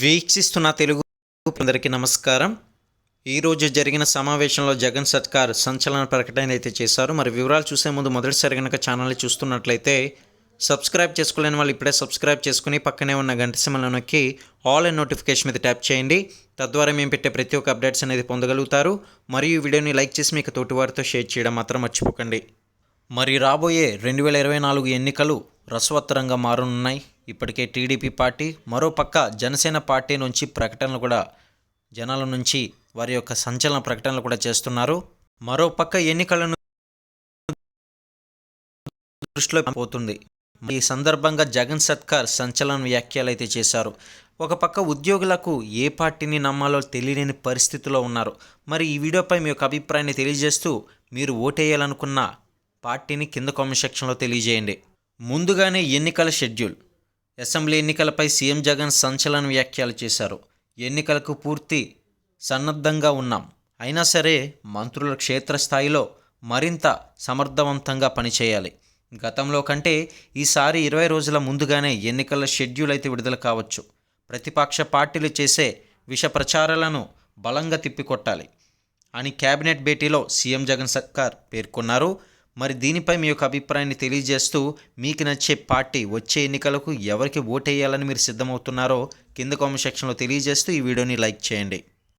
వీక్షిస్తున్న తెలుగు అందరికీ నమస్కారం. ఈరోజు జరిగిన సమావేశంలో జగన్ సర్కార్ సంచలన ప్రకటన అయితే చేశారు. మరి వివరాలు చూసే ముందు మొదటిసారి కనుక ఛానల్ని చూస్తున్నట్లయితే సబ్స్క్రైబ్ చేసుకోలేని వాళ్ళు ఇప్పుడే సబ్స్క్రైబ్ చేసుకుని పక్కనే ఉన్న గంట సిమ్మలను నొక్కి ఆల్ అండ్ నోటిఫికేషన్ మీద ట్యాప్ చేయండి. తద్వారా మేము పెట్టే ప్రతి ఒక్క అప్డేట్స్ అనేది పొందగలుగుతారు. మరియు ఈ వీడియోని లైక్ చేసి మీకు తోటివారితో షేర్ చేయడం మాత్రం మర్చిపోకండి. మరి రాబోయే రెండు వేల ఇరవై నాలుగు ఎన్నికలు రసవత్తరంగా మారనున్నాయి. ఇప్పటికే టీడీపీ పార్టీ మరోపక్క జనసేన పార్టీ నుంచి ప్రకటనలు కూడా జనాల నుంచి వారి యొక్క సంచలన ప్రకటనలు కూడా చేస్తున్నారు. మరోపక్క ఎన్నికలను దృష్టిలో పోతుంది. ఈ సందర్భంగా జగన్ సత్కార్ సంచలన వ్యాఖ్యలు అయితే చేశారు. ఒక పక్క ఉద్యోగులకు ఏ పార్టీని నమ్మాలో తెలియని పరిస్థితిలో ఉన్నారు. మరి ఈ వీడియోపై మీ యొక్క అభిప్రాయాన్ని తెలియజేస్తూ మీరు ఓటేయాలనుకున్న పార్టీని కింద కామెంట్ సెక్షన్లో తెలియజేయండి. ముందుగానే ఎన్నికల షెడ్యూల్. అసెంబ్లీ ఎన్నికలపై సీఎం జగన్ సంచలన వ్యాఖ్యలు చేశారు. ఎన్నికలకు పూర్తి సన్నద్ధంగా ఉన్నాం. అయినా సరే మంత్రుల క్షేత్రస్థాయిలో మరింత సమర్థవంతంగా పనిచేయాలి. గతంలో కంటే ఈసారి ఇరవై రోజుల ముందుగానే ఎన్నికల షెడ్యూల్ అయితే విడుదల కావచ్చు. ప్రతిపక్ష పార్టీలు చేసే విష ప్రచారాలను బలంగా తిప్పికొట్టాలి అని కేబినెట్ భేటీలో సీఎం జగన్ సర్కార్ పేర్కొన్నారు. మరి దీనిపై మీ యొక్క అభిప్రాయాన్ని తెలియజేస్తూ మీకు నచ్చే పార్టీ వచ్చే ఎన్నికలకు ఎవరికి ఓటేయాలని మీరు సిద్ధమవుతున్నారో కింద కామెంట్ సెక్షన్లో తెలియజేస్తూ ఈ వీడియోని లైక్ చేయండి.